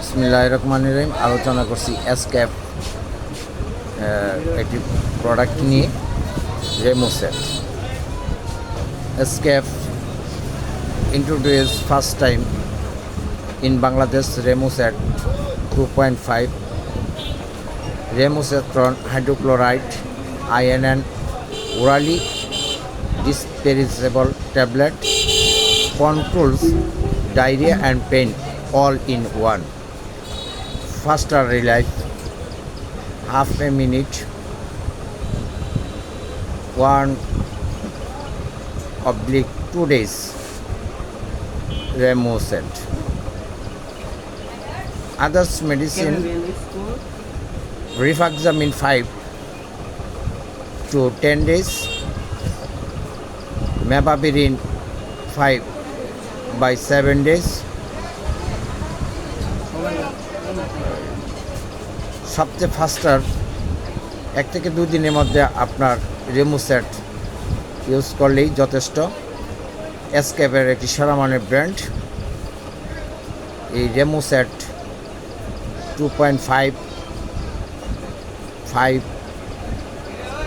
বিসমিল্লাহ রহমান রহিম আলোচনা করছি এসক্যাপ একটি প্রোডাক্ট নিয়ে রেমোসেট এসক্যাপ introduced first time in Bangladesh Remoset 2.5 Remosetron hydrochloride INN orally dispersible tablet controls diarrhea and pain all in one faster relief half a minute. One oblique two days. Remoset. Others medicine. Rifaximin 5 to 10 days, mebapirin 5 by 7 days, সবচেয়ে faster এক থেকে দুই দিনের মধ্যে আপনার রেমোসেট use করলেই যথেষ্ট। এসকেপের একটি সেরা মানের ব্র্যান্ড এই রেমোসেট টু পয়েন্ট ফাইভ ফাইভ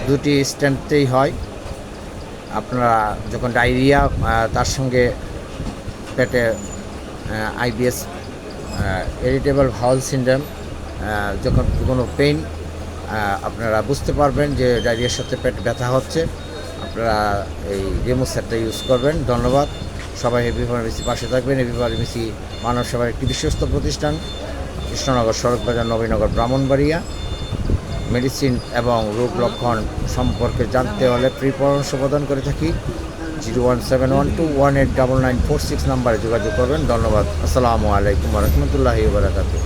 দুটি স্ট্যান্ডতেই হয়। আপনারা যখন ডায়রিয়া তার সঙ্গে পেটে আইবিএস ইরিটেবল ভাউল সিন্ড্রোম যখন কোনো পেইন আপনারা বুঝতে পারবেন যে ডায়রিয়ার সাথে পেট ব্যথা হচ্ছে। আপনারা এই রেমো সেটটা ইউজ করবেন। ধন্যবাদ। সবাই হেভি ফার্মেসি পাশে থাকবেন। হেভি ফার্মেসি মানব সেবার একটি বিশ্বস্ত প্রতিষ্ঠান। কৃষ্ণনগর সড়ক বাজার, নবীনগর, ব্রাহ্মণবাড়িয়া। মেডিসিন এবং রোগ লক্ষণ সম্পর্কে জানতে হলে প্রি পরামর্শ প্রদান করে থাকি। Zero one seven one two one eight double nine four six নাম্বারে যোগাযোগ করবেন। ধন্যবাদ। আসসালামু আলাইকুম রহমতুল্লাহি বারাকাতু